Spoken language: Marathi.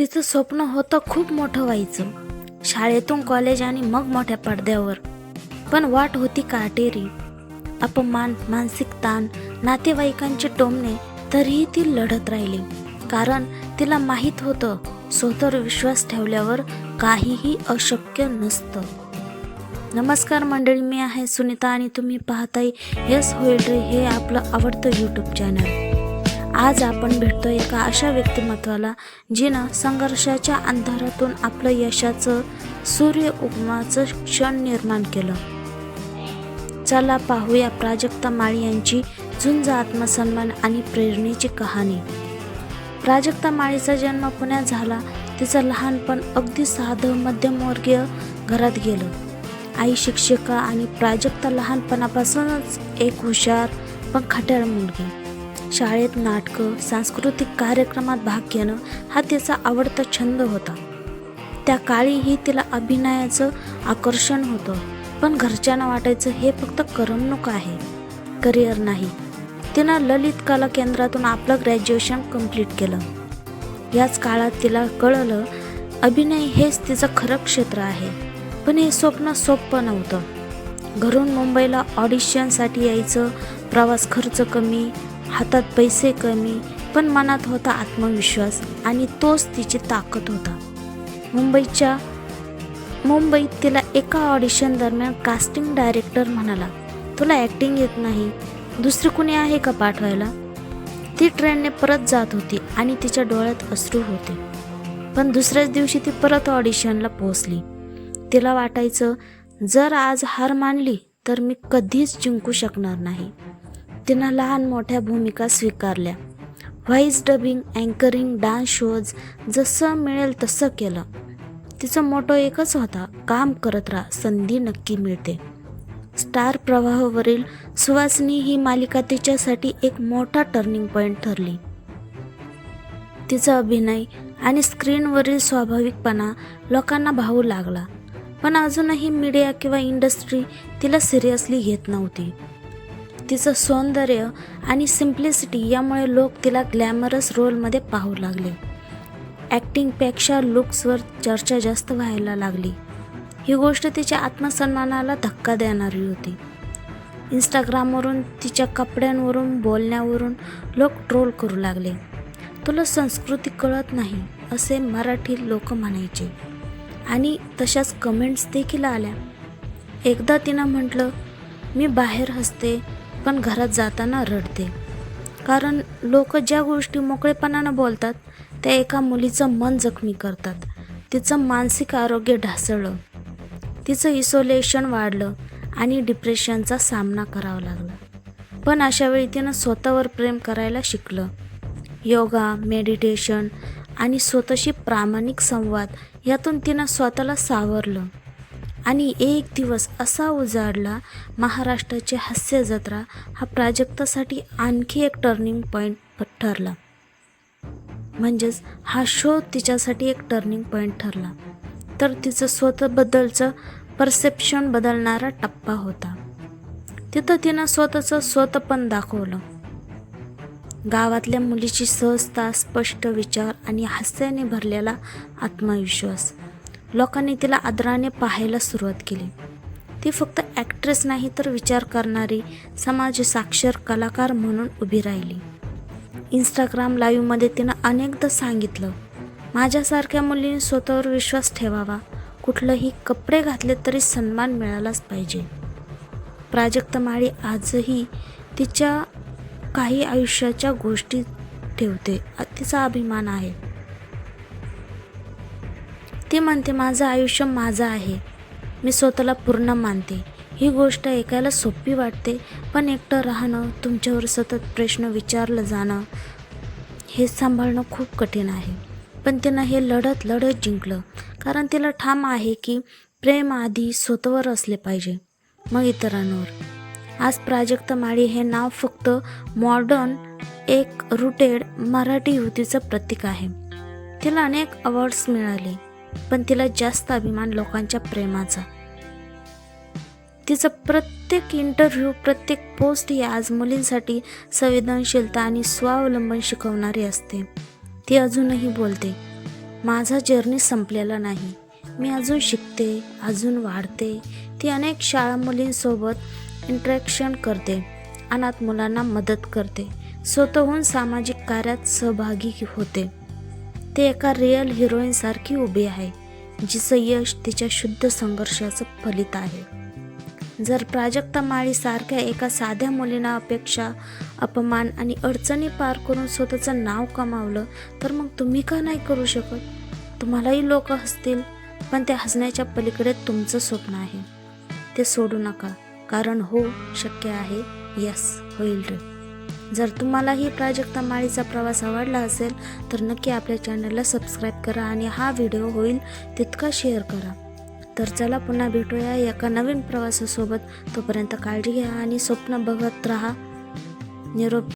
तिचं स्वप्न होतं खूप मोठं व्हायचं. शाळेतून कॉलेज आणि मग मोठ्या पडद्यावर. पण वाट होती काटेरी. अपमान मानसिक ताण नातेवाईकांचे टोमणे तरीही ती लढत राहिली. कारण तिला माहीत होतं स्वतःवर विश्वास ठेवल्यावर काहीही अशक्य नसतं. नमस्कार मंडळी मी आहे सुनीता आणि तुम्ही पाहताय यस होईल रे हे आपलं आवडतं यूट्यूब चॅनल आज आपण भेटतो एका अशा व्यक्तिमत्वाला जिनं संघर्षाच्या अंधारातून आपलं यशाचं सूर्य उगमाचं क्षण निर्माण केलं. चला पाहूया प्राजक्ता माळी यांची झुंज आत्मसन्मान आणि प्रेरणेची कहाणी. प्राजक्ता माळीचा जन्म पुण्यात झाला. तिचं लहानपण अगदी साधं मध्यमवर्गीय घरात गेलं. आई शिक्षिका आणि प्राजक्ता लहानपणापासूनच एक हुशार पण खट्याळ मुलगी. शाळेत नाटकं सांस्कृतिक कार्यक्रमात भाग घेणं हा तिचा आवडता छंद होता. त्या काळीही तिला अभिनयाचं आकर्षण होतं पण घरच्यांना वाटायचं हे फक्त करमणूक आहे. करिअर नाही. तिनं ललित कला केंद्रातून आपलं ग्रॅज्युएशन कंप्लीट केलं. याच काळात तिला कळलं अभिनय हेच तिचं खरं क्षेत्र आहे पण हे स्वप्न सोपं नव्हतं. घरून मुंबईला ऑडिशनसाठी यायचं प्रवास खर्च कमी हातात पैसे कमी पण मनात होता आत्मविश्वास आणि तोच तिची ताकद होता. मुंबईच्या मुंबईत तिला एका ऑडिशन दरम्यान कास्टिंग डायरेक्टर म्हणाला तुला ॲक्टिंग येत नाही. दुसरी कुणी आहे का पाठवायला? ती ट्रेनने परत जात होती आणि तिच्या डोळ्यात अश्रू होते. पण दुसऱ्याच दिवशी ती परत ऑडिशनला पोहोचली. तिला वाटायचं जर आज हार मानली तर मी कधीच जिंकू शकणार नाही. तिनं लहान मोठ्या भूमिका स्वीकारल्या. Voice dubbing anchoring dance shows जसं मिळेल तसं केलं. तिचं मोठं एकच होता काम करत राहा संधी नक्की मिळते. स्टार प्रवाहावरील सुवासनी ही मालिका तिच्यासाठी एक मोठा टर्निंग पॉईंट ठरली. तिचा अभिनय आणि स्क्रीनवरील स्वाभाविकपणा लोकांना भावू लागला. पण अजूनही मीडिया किंवा इंडस्ट्री तिला सिरियसली घेत नव्हती. तिचं सौंदर्य आणि सिम्प्लिसिटी यामुळे लोक तिला ग्लॅमरस रोलमध्ये पाहू लागले. ॲक्टिंगपेक्षा लुक्सवर चर्चा जास्त व्हायला लागली. ही गोष्ट तिच्या आत्मसन्मानाला धक्का देणारी होती. इंस्टाग्रामवरून तिच्या कपड्यांवरून बोलण्यावरून लोक ट्रोल करू लागले. तुला संस्कृती कळत नाही असे मराठी लोक म्हणायचे. आणि तशाच कमेंट्स देखील आल्या. एकदा तिनं म्हटलं मी बाहेर हसते पण घरात जाताना रडते. कारण लोक ज्या गोष्टी मोकळेपणानं बोलतात त्या एका मुलीचं मन जखमी करतात. तिचं मानसिक आरोग्य ढासळलं. तिचं इसोलेशन वाढलं आणि डिप्रेशनचा सामना करावा लागला. पण अशावेळी तिनं स्वतःवर प्रेम करायला शिकलं. योगा मेडिटेशन आणि स्वतःशी प्रामाणिक संवाद यातून तिनं स्वतःला सावरलं. आणि एक दिवस असा उजाडला महाराष्ट्राची हास्य जत्रा हा प्राजक्तासाठी आणखी एक टर्निंग पॉईंट ठरला. म्हणजेच हा शो तिच्यासाठी एक टर्निंग पॉईंट ठरला. तर तिचं स्वतःबद्दलचं परसेप्शन बदलणारा टप्पा होता. तिथं तिनं स्वतःचं स्वतः पण दाखवलं. गावातल्या मुलीची सहजता स्पष्ट विचार आणि हास्याने भरलेला आत्मविश्वास लोकांनी तिला आदराने पाहायला सुरुवात केली. ती फक्त ॲक्ट्रेस नाही तर विचार करणारी समाज साक्षर कलाकार म्हणून उभी राहिली. इंस्टाग्राम लाईव्हमध्ये तिनं अनेकदा सांगितलं माझ्यासारख्या मुलीने स्वतःवर विश्वास ठेवावा. कुठलंही कपडे घातले तरी सन्मान मिळालाच पाहिजे. प्राजक्त माळी आजही तिच्या काही आयुष्याच्या गोष्टी ठेवते. तिचा अभिमान आहे. ती म्हणते माझं आयुष्य माझं आहे. मी स्वतःला पूर्ण मानते. ही गोष्ट ऐकायला सोपी वाटते पण एकटं राहणं तुमच्यावर सतत प्रश्न विचारलं जाणं हे सांभाळणं खूप कठीण आहे. पण तिनं हे लढत लढत जिंकलं. कारण तिला ठाम आहे की प्रेम आधी स्वतःवर असले पाहिजे मग इतरांवर. आज प्राजक्त माळी हे नाव फक्त मॉडर्न एक रुटेड मराठी युतीचं प्रतीक आहे. तिला अनेक अवॉर्ड्स मिळाले. पण तिला जास्त अभिमान लोकांच्या प्रेमाचा. तिचा प्रत्येक इंटरव्ह्यू प्रत्येक पोस्ट ही आज मुलींसाठी संवेदनशीलता आणि स्वावलंबन शिकवणारी असते. ती अजूनही बोलते माझा जर्नी संपलेला नाही. मी अजून शिकते अजून वाढते. ती अनेक शाळा मुलींसोबत इंटरॅक्शन करते अनाथ मुलांना मदत करते. स्वतःहून सामाजिक कार्यात सहभागी होते. ते एका रिअल हिरोईनसारखी उभी आहे जिचं यश तिच्या शुद्ध संघर्षाचं फलित आहे. जर प्राजक्ता माळीसारख्या एका साध्या मुलीना अपेक्षा अपमान आणि अडचणी पार करून स्वतःचं नाव कमावलं तर मग तुम्ही का नाही करू शकत? तुम्हालाही लोक हसतील पण त्या हसण्याच्या पलीकडे तुमचं स्वप्न आहे. ते सोडू नका कारण हो शक्य आहे यस होईल रे. जर तुम्हालाही प्राजक्ता माळीचा प्रवास आवडला असेल तर नक्की आपल्या चॅनलला सबस्क्राईब करा आणि हा व्हिडिओ होईल तितका शेअर करा. तर चला पुन्हा भेटूया एका नवीन प्रवासासोबत. तोपर्यंत काळजी घ्या आणि स्वप्न बघत राहा. निरोप